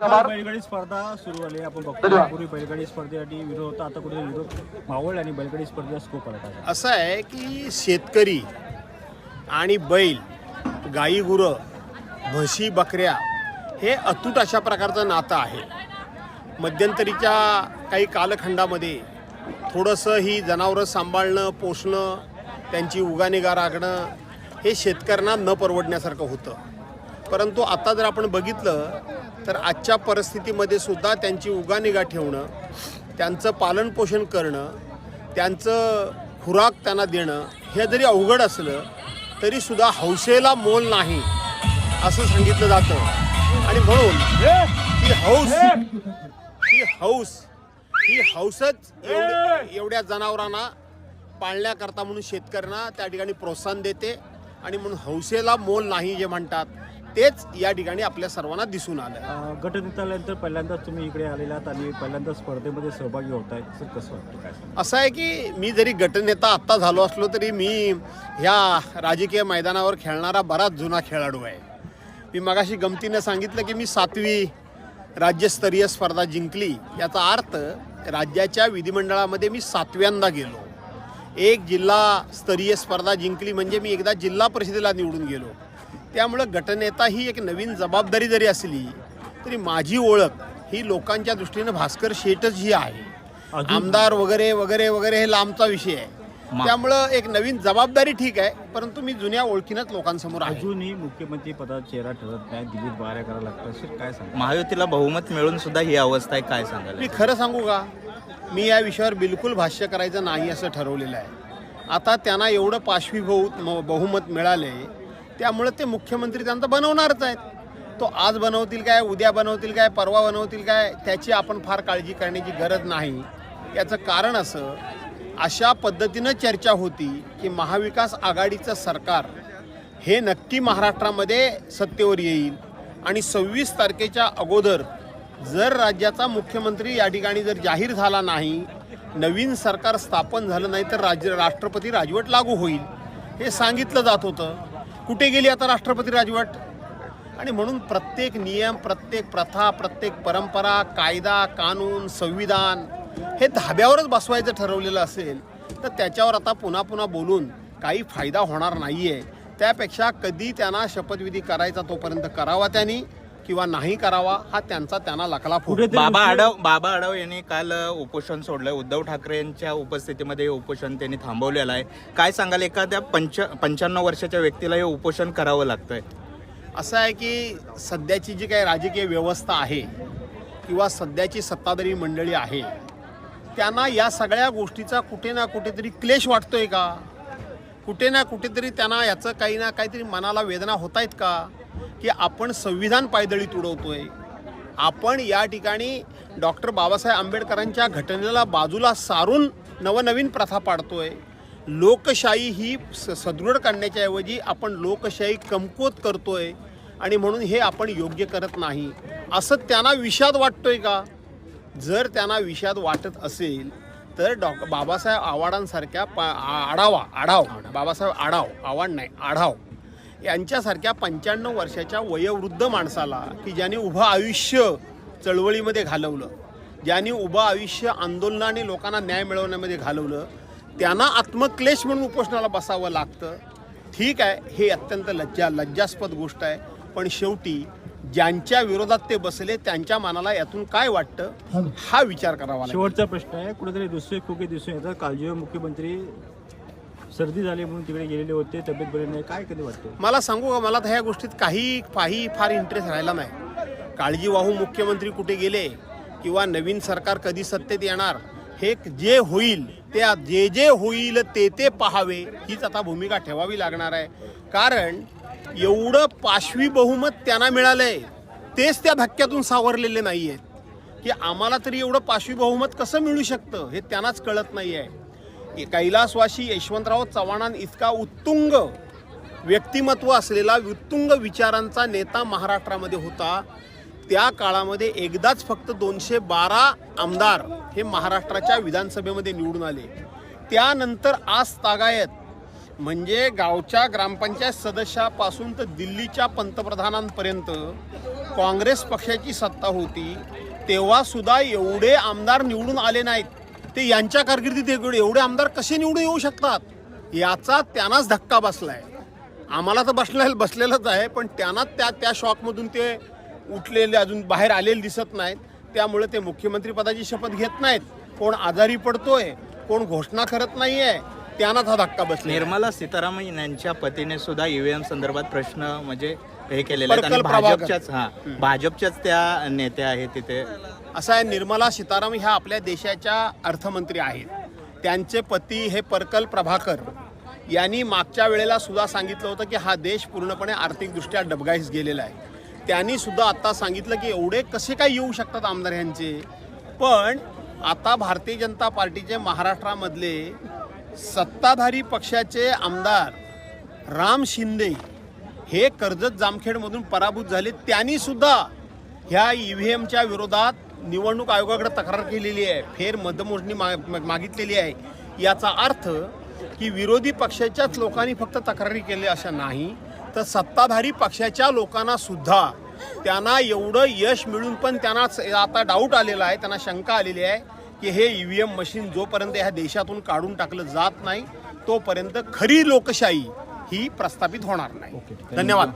बैलगाडी स्पर्धा सुरू झाली आपण बघतो पूर्वी बैलगाडी स्पर्धेसाठी विरोध होता. आता कुठे विरोध? मावळ आणि बैलगाडी स्पर्धेचा स्कोप आला आहे असं आहे की शेतकरी आणि बैल गाई गुरं म्हशी बकऱ्या हे अतूट अशा प्रकारचं नातं आहे. मध्यंतरीच्या काही कालखंडामध्ये थोडंसं ही जनावरं सांभाळणं पोषणं त्यांची उगानिगा राखणं हे शेतकऱ्यांना न परवडण्यासारखं होतं. परंतु आता जर आपण बघितलं तर आजच्या परिस्थितीमध्ये सुद्धा त्यांची उगानिगा ठेवणं त्यांचं पालनपोषण करणं त्यांचं खुराक त्यांना देणं हे जरी अवघड असलं तरीसुद्धा हौसेला मोल नाही असं सांगितलं जातं. आणि म्हणून ही हौस ही हौस ही हौसच एवढ्या जनावरांना पाळण्याकरता म्हणून शेतकऱ्यांना त्या ठिकाणी प्रोत्साहन देते. आणि म्हणून हौसेला मोल नाही जे म्हणतात. तेच या ठिकाणी आपल्या सर्वांना दिसून आलं अं, गटनेता आल्यानंतर पहिल्यांदाच तुम्ही इकडे आलेला आहात आणि पहिल्यांदा स्पर्धेमध्ये सहभागी होत आहे सर कसं वाटतं काय? असं आहे की मी जरी गटनेता आत्ता झालो असलो तरी मी ह्या राजकीय मैदानावर खेळणारा बराच जुना खेळाडू आहे. मी मगाशी गमतीनं सांगितलं की मी सातवी राज्यस्तरीय स्पर्धा जिंकली. याचा अर्थ राज्याच्या विधिमंडळामध्ये मी सातव्यांदा गेलो. एक जिल्हा स्तरीय स्पर्धा जिंकली म्हणजे मी एकदा जिल्हा परिषदेला निवडून गेलो. त्यामुळं गटनेता ही एक नवीन जबाबदारी जरी असली तरी माझी ओळख ही लोकांच्या दृष्टीनं भास्कर शेठच ही आहे. आमदार वगैरे वगैरे वगैरे हे लांबचा विषय आहे. त्यामुळं एक नवीन जबाबदारी ठीक आहे परंतु मी जुन्या ओळखीनंच लोकांसमोर आहे. अजूनही मुख्यमंत्री पदाचा चेहरा ठरत नाही. दिल्लीत बाहेर करायला लागतं सर काय सांगा महायुतीला बहुमत मिळून सुद्धा ही अवस्था आहे काय सांगाल मी खरं सांगू का? मी या विषयावर बिलकुल भाष्य करायचं नाही असं ठरवलेलं आहे. आता त्यांना एवढं पाशवीभूत म- बहुमत मिळाले त्यामुळं ते मुख्यमंत्री त्यांचा बनवणारच आहेत. तो आज बनवतील काय उद्या बनवतील काय परवा बनवतील काय त्याची आपण फार काळजी करण्याची गरज नाही. याचं कारण असं अशा पद्धतीनं चर्चा होती की महाविकास आघाडीचं सरकार हे नक्की महाराष्ट्रामध्ये सत्तेवर येईल. आणि सव्वीस तारखेच्या अगोदर जर राज्याचा मुख्यमंत्री या ठिकाणी जर जाहीर झाला नाही नवीन सरकार स्थापन झालं नाही तर राज्य राष्ट्रपती राजवट लागू होईल. हे सांगितलं जात होतं. कुठे गेली आता राष्ट्रपती राजवट? आणि म्हणून प्रत्येक नियम प्रत्येक प्रथा प्रत्येक परंपरा कायदा कानून संविधान हे धाब्यावरच बसवायचं ठरवलेलं असेल तर त्याच्यावर आता पुन्हा पुन्हा बोलून काही फायदा होणार नाही आहे त्यापेक्षा कधी त्यांना शपथविधी करायचा तोपर्यंत करावा त्यांनी. किंवा नाही करावा हा त्यांचा त्यांना लकला फुट बाबा आडव बाबा आडव यांनी काल उपोषण सोडलंय. उद्धव ठाकरे यांच्या उपस्थितीमध्ये हे उपोषण त्यांनी थांबवलेलं आहे. काय सांगाल एखाद्या पंच पंच्याण्णव वर्षाच्या व्यक्तीला हे उपोषण करावं लागतंय? असं आहे की सध्याची जी काही राजकीय व्यवस्था आहे किंवा सध्याची सत्ताधारी मंडळी आहे त्यांना या सगळ्या गोष्टीचा कुठे ना कुठेतरी क्लेश वाटतोय का? कुठे ना कुठेतरी त्यांना याचं काही ना काहीतरी मनाला वेदना होत आहेत का? की आपण संविधान पायदळीत उडवतोय. आपण या ठिकाणी डॉक्टर बाबासाहेब आंबेडकरांच्या घटनेला बाजूला सारून नवनवीन प्रथा पाडतोय. लोकशाही ही स सदृढ करण्याच्या ऐवजी आपण लोकशाही कमकुवत करतोय आणि म्हणून हे आपण योग्य करत नाही. असं त्यांना विषाद वाटतोय का? जर त्यांना विषाद वाटत असेल तर डॉ बाबासाहेब आव्हाडांसारख्या पा आ- आढावा आढाव बाबासाहेब आढाव आव्हाड नाही आढाव. यांच्यासारख्या पंच्याण्णव वर्षाच्या वयोवृद्ध माणसाला की ज्याने उभं आयुष्य चळवळीमध्ये घालवलं ज्यांनी उभं आयुष्य आंदोलनाने लोकांना न्याय मिळवण्यामध्ये घालवलं त्यांना आत्मक्लेश म्हणून उपोषणाला बसावं लागतं. ठीक आहे हे अत्यंत लज्जा लज्जास्पद गोष्ट आहे पण शेवटी ज्यांच्या विरोधात ते बसले त्यांच्या मनाला यातून काय वाटतं? हा. विचार करावा शेवटचा प्रश्न आहे कुठेतरी दुसरे खोके दिसून येतात. कालजीव मुख्यमंत्री सर्दी झाली म्हणून तिकडे गेलेले होते तब्येत बरी नाही. काय कधी वाटतं? मला सांगू का मला तर ह्या गोष्टीत काही काही फार इंटरेस्ट राहिला नाही. काळजीवाहू मुख्यमंत्री कुठे गेले किंवा नवीन सरकार कधी सत्तेत येणार हे जे होईल ते जे जे होईल ते ते पाहावे हीच आता भूमिका ठेवावी लागणार आहे. कारण एवढं पाशवी बहुमत त्यांना मिळालंय तेच त्या धक्क्यातून सावरलेले नाही आहेत की आम्हाला तरी एवढं पाशवी बहुमत कसं मिळू शकतं हे त्यांनाच कळत नाही आहे कैलासवासी यशवंतराव चव्हाणां इतका उत्तुंग व्यक्तिमत्व असलेला उत्तुंग विचारांचा नेता महाराष्ट्रामध्ये होता. त्या काळामध्ये एकदाच फक्त दोनशे बारा आमदार हे महाराष्ट्राच्या विधानसभेमध्ये निवडून आले. त्यानंतर आज तागायत म्हणजे गावच्या ग्रामपंचायत सदस्यापासून तर दिल्लीच्या पंतप्रधानांपर्यंत काँग्रेस पक्षाची सत्ता होती. तेव्हासुद्धा एवढे आमदार निवडून आले नाहीत. ते यांच्या कारकिर्दीत एवढे एवढे आमदार कसे निवडून येऊ शकतात? याचा त्यांनाच धक्का बसलाय. आम्हाला तर बसले बसलेलंच आहे पण त्यांना त्या त्या शॉकमधून ते उठलेले अजून बाहेर आलेले दिसत नाहीत. त्यामुळे ते मुख्यमंत्री पदाची शपथ घेत नाहीत. कोण आजारी पडतोय कोण घोषणा करत नाहीये त्यांनाच हा धक्का बसला निर्मला सीतारामन यांच्या पतीने सुद्धा ईव्हीएम संदर्भात प्रश्न म्हणजे हे केलेले आहेत. आणि. भाजपच्याच हा भाजपच्याच त्या नेत्या आहेत तिथे. असा आहे निर्मला सीताराम ह्या आपल्या देशाच्या अर्थमंत्री आहेत. त्यांचे पती हे परकल प्रभाकर. यांनी मागच्या वेळेला सुद्धा सांगितलं होतं की हा देश पूर्णपणे आर्थिकदृष्ट्या डबगाईस गेलेला आहे. त्यांनी सुद्धा आत्ता सांगितलं की एवढे कसे काय येऊ शकतात आमदार यांचे? पण आता भारतीय जनता पार्टीचे महाराष्ट्रामधले सत्ताधारी पक्षाचे आमदार राम शिंदे हे कर्जत जामखेडमधून पराभूत झाले. त्यांनी सुद्धा ह्या ई व्ही एमच्या विरोधात निवडणूक आयोगाकडे तक्रार केलेली आहे फेर मतमोजणी मागितलेली आहे. याचा अर्थ की विरोधी पक्षाच्याच लोकांनी फक्त तक्रारी केल्या अशा नाही तर सत्ताधारी पक्षाच्या लोकांना सुद्धा त्यांना एवढं यश मिळून पण त्यांना आता डाऊट आलेला आहे त्यांना शंका आलेली आहे की हे ई व्ही एम मशीन जोपर्यंत ह्या देशातून काढून टाकलं जात नाही तोपर्यंत खरी लोकशाही ही प्रस्थापित होणार नाही. धन्यवाद.